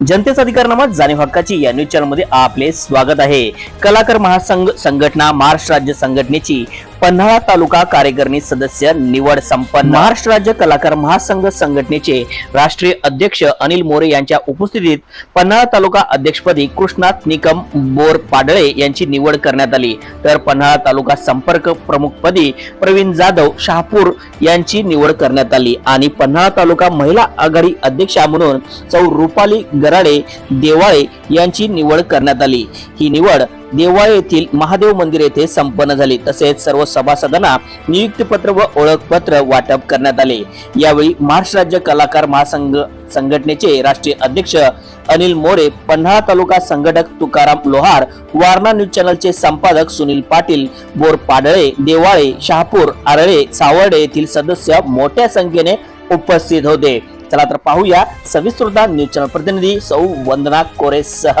जनतेचा अधिकारनामा जाणीव हक्काची या न्यूज चॅनलमध्ये आपले स्वागत आहे. कलाकार महासंघ संघटना महाराष्ट्र राज्य संघटनेची पन्हाळा तालुका कार्यकारिणी सदस्य निवड संपन्न. महाराष्ट्र राज्य कलाकार महासंघ संघटनेचे राष्ट्रीय अध्यक्ष अनिल मोरे यांच्या उपस्थितीत पन्हाळा तालुका अध्यक्षपदी कृष्णात निकम बोर पाडळे यांची निवड करण्यात आली. तर पन्हाळा तालुका संपर्क प्रमुखपदी प्रवीण जाधव शहापूर यांची निवड करण्यात आली आणि पन्हाळा तालुका महिला आघाडी अध्यक्षा म्हणून चौ रुपाली गराडे देवाळे यांची निवड करण्यात आली. ही निवड देवाळे येथील महादेव मंदिर येथे संपन्न झाली. तसेच सर्व सभासदांना नियुक्तीपत्र व ओळखपत्र वाटप करण्यात आले. यावेळी महाराष्ट्र राज्य कलाकार महासंघ संघटनेचे राष्ट्रीय अध्यक्ष अनिल मोरे पन्हाळा तालुका संघटक तुकाराम लोहार वारणा न्यूज चॅनलचे संपादक सुनील पाटील बोर पाडळे देवाळे शहापूर आरळे सावर्डे येथील सदस्य मोठ्या संख्येने उपस्थित होते. चला तर पाहूया सविस्तृता न्यूज चॅनल प्रतिनिधी सौ वंदना कोरे सह